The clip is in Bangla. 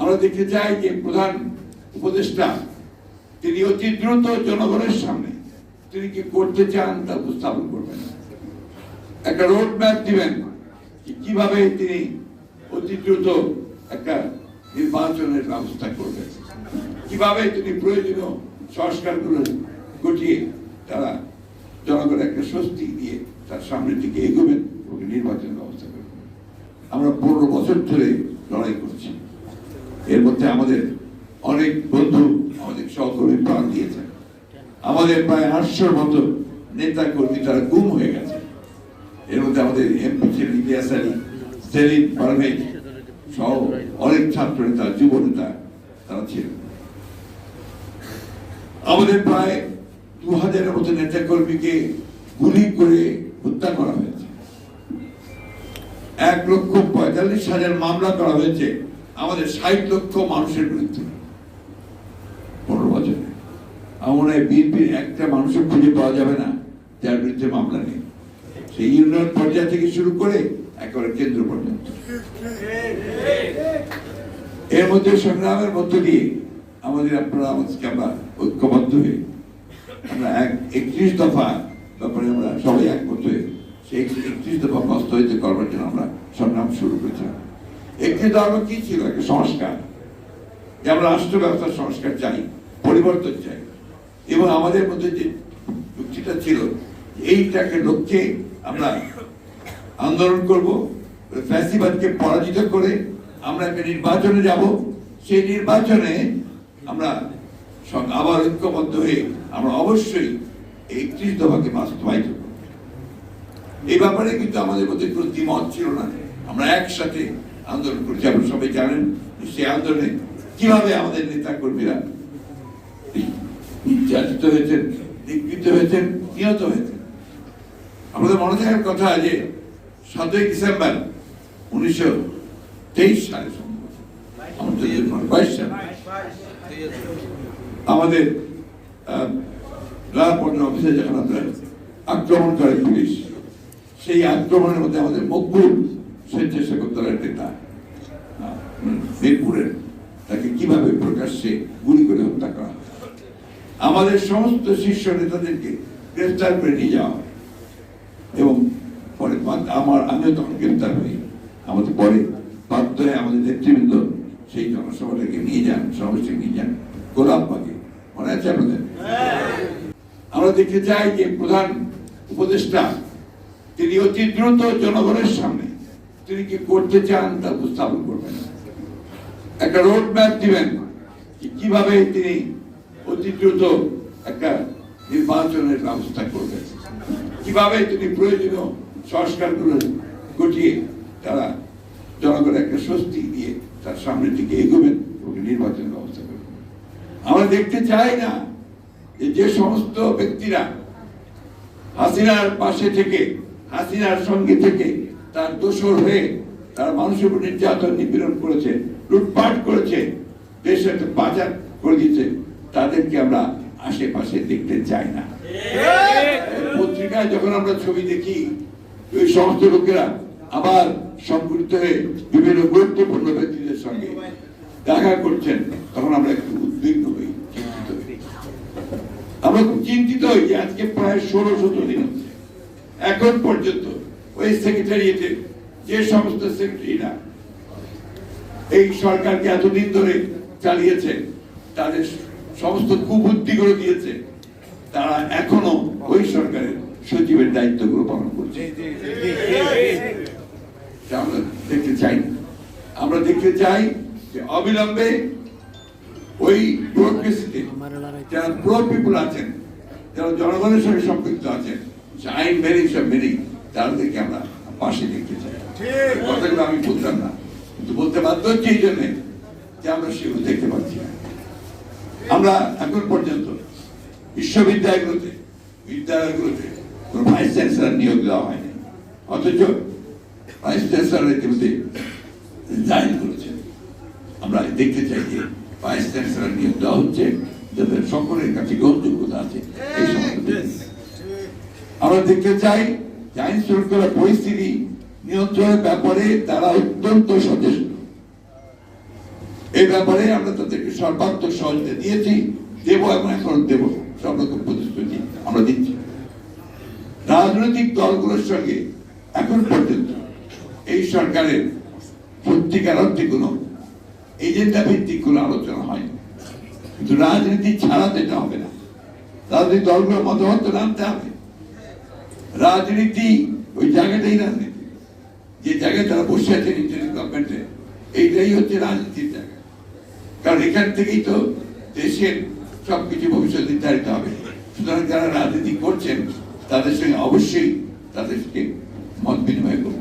আমরা দেখতে চাই যে প্রধান উপদেষ্টা, তিনি অতি দ্রুত জনগণের সামনে তিনি কি করতে চান তা উপস্থাপন করবেন। একটা রোড ম্যাপ দিবেন কীভাবে তিনি অতি দ্রুত একটা নির্বাচনের ব্যবস্থা করবেন। কীভাবে তিনি প্রয়োজনীয় সংস্কারগুলো ঘটিয়ে তারা জনগণের একটা স্বস্তি দিয়ে তার সামনের দিকে এগোবেন এবং নির্বাচন ব্যবস্থা করবেন। আমরা পনেরো বছর ধরে লড়াই করছি। এর মধ্যে আমাদের অনেক বন্ধু, আমাদের সহকর্মী প্রাণ দিয়েছেন আমাদের প্রায় আটশোর মতো নেতা কর্মী তারা গুম হয়ে গেছে। এর মধ্যে আমাদের এমপি ছিলেন আলী, সেলিম পারভেজ সহ অনেক ছাত্র নেতা, যুব নেতা তারা ছিলেন। আমাদের প্রায় দু হাজারের মতো নেতা কর্মীকে গুলি করে হত্যা করা হয়েছে। এক লক্ষ পঁয়তাল্লিশ হাজার মামলা করা হয়েছে। আমাদের ষাট লক্ষ মানুষের বিরুদ্ধে পনেরো বছরে। আমার মনে বিএনপির একটা মানুষও খুঁজে পাওয়া যাবে না, যার বিরুদ্ধে মামলা নেই। সেই ইউনিয়ন পর্যায় থেকে শুরু করে একেবারে কেন্দ্র পর্যন্ত। এর মধ্যে সংগ্রামের মধ্য দিয়ে আমাদের আপনারা আমাদেরকে আমরা ঐক্যবদ্ধ হয়ে আমরা এক একত্রিশ দফা ব্যাপারে আমরা সবাই একমত হয়ে সেই একত্রিশ দফা বাস্তবায়িত করবার জন্য আমরা সংগ্রাম শুরু করেছিলাম। একত্রিশ দফা কি ছিল? একটা সংস্কার। আমরা রাষ্ট্র ব্যবস্থার সংস্কার চাই, পরিবর্তন চাই। এবং আমাদের মধ্যে যে যুক্তিটা ছিল, এইটাকে লক্ষ্যে আমরা আন্দোলন করব, ফ্যাসিবাদকে পরাজিত করে আমরা একটা নির্বাচনে যাব। সেই নির্বাচনে আমরা আবার ঐক্যবদ্ধ হয়ে আমরা অবশ্যই একত্রিশ দফাকে বাস্তবায়িত করব। এই ব্যাপারে কিন্তু আমাদের মধ্যে কোনো দ্বিমত ছিল না। আমরা একসাথে আন্দোলন করেছি। আপনারা সবাই জানেন সেই আন্দোলনে কীভাবে আমাদের নেতা কর্মীরা নির্যাতিত হয়েছেন, নিগৃহীত হয়েছেন, নিহত হয়েছেন। আমাদের মনে থাকার কথা যে সাতই ডিসেম্বর উনিশশো তেইশ সালে। আমাদের অফিসে যখন আক্রমণ করে পুলিশ, সেই আক্রমণের মধ্যে আমাদের মকবুল স্বেচ্ছাসেবক দলের নেতা। আহ, মিরপুরের তাকে কীভাবে প্রকাশ্যে গুলি করে হত্যা করা আমাদের সমস্ত শীর্ষ নেতাদেরকে গ্রেফতার করে নিয়ে যাওয়া। এবং পরে আমার আমিও তখন গ্রেফতার হই। আমাদের পরে বাধ্য হয়ে আমাদের নেতৃবৃন্দ সেই জনসভাটাকে নিয়ে যান সমাবেশে নিয়ে যান গোলাপবাগে মনে আছে আপনাদের? আমরা দেখতে চাই যে প্রধান উপদেষ্টা তিনি অতি দ্রুত জনগণের সামনে তিনি কি করতে চান তা উপস্থাপন করবেন একটা রোড ম্যাপ দিবেন কীভাবে তিনি অতি দ্রুত একটা নির্বাচনের ব্যবস্থা করবেন। কীভাবে তিনি প্রয়োজনীয় সংস্কারগুলো ঘটিয়ে তারা জনগণের একটা স্বস্তি দিয়ে তার সামনের দিকে এগোবেন এবং নির্বাচন ব্যবস্থা করবেন। আমরা দেখতে চাই না যে যে সমস্ত ব্যক্তিরা হাসিনার পাশে থেকে, হাসিনার সঙ্গে থেকে তার দোষর হয়ে তারা মানুষের উপর নির্যাতন নিপীড়ন করেছে লুটপাট করেছে দেশের বাজার করে দিয়েছে তাদেরকে আমরা আশেপাশে দেখতে চাই না। পত্রিকায় যখন আমরা ছবি দেখি ওই সমস্ত লোকেরা আবার সংগঠিত হয়ে বিভিন্ন গুরুত্বপূর্ণ ব্যক্তিদের সঙ্গে দেখা করছেন তখন আমরা একটু উদ্বিগ্ন হই চিন্তিত হই। আমরা খুব চিন্তিত হই যে আজকে প্রায় ষোলো সতেরো দিন হচ্ছে। এখন পর্যন্ত ওই সেক্রেটারিয়েটের যে সমস্ত সেক্রেটারিরা এই সরকারকে এতদিন ধরে চালিয়েছে তাদের সমস্ত কুবুদ্ধি করে দিয়েছে তারা এখনও ওই সরকারের সচিবের দায়িত্বগুলো পালন করছে। আমরা দেখতে চাই। আমরা দেখতে চাই যে অবিলম্বে ওই ব্যুরোক্রেসিতে যারা প্রো পিপুল আছেন যারা জনগণের সঙ্গে সম্পৃক্ত আছেন আইন মেনেই সব মেনেই তাদেরকে আমরা পাশে দেখতে চাই। কথাগুলো আমি বলতাম না কিন্তু বলতে বাধ্য হচ্ছে এই জন্যে যে আমরা সেগুলো দেখতে পাচ্ছি না। আমরা এখন পর্যন্ত বিশ্ববিদ্যালয়গুলোতে বিদ্যালয়গুলোতে কোনো ভাইস চ্যান্সেলার নিয়োগ দেওয়া হয়নি। অথচ ভাইস চ্যান্সেলার ইতিমধ্যে রিজাইন করেছেন আমরা দেখতে চাই যে ভাইস চ্যান্সেলার নিয়োগ দেওয়া হচ্ছে যাদের সকলের কাছে গ্রহণযোগ্যতা আছে। এই সমস্ত আমরা দেখতে চাই আইন শৃঙ্খলা পরিস্থিতি নিয়ন্ত্রণের ব্যাপারে তারা অত্যন্ত সচেষ্ট। এই ব্যাপারে আমরা তাদেরকে সর্বাত্মক সহযোগিতা দিয়েছি, দেবো এবং এখন দেবো সব রকম প্রতিশ্রুতি আমরা দিচ্ছি। রাজনৈতিক দলগুলোর সঙ্গে এখন পর্যন্ত এই সরকারের সত্যিকার অর্থে কোনো এজেন্ডা ভিত্তিক কোনো আলোচনা হয়নি। কিন্তু রাজনীতি ছাড়া তো এটা হবে না। রাজনৈতিক দলগুলোর মতামত নামতে হবে। রাজনীতি ওই জায়গাটাই রাজনীতি। যে জায়গায় তারা বসে আছে ইন্টারনেট গভর্নমেন্টে এইটাই হচ্ছে রাজনীতির জায়গা। কারণ এখান থেকেই তো দেশের সবকিছু ভবিষ্যৎ নির্ধারিত হবে। সুতরাং যারা রাজনীতি করছেন, তাদের সঙ্গে অবশ্যই তাদেরকে মত বিনিময় করবে।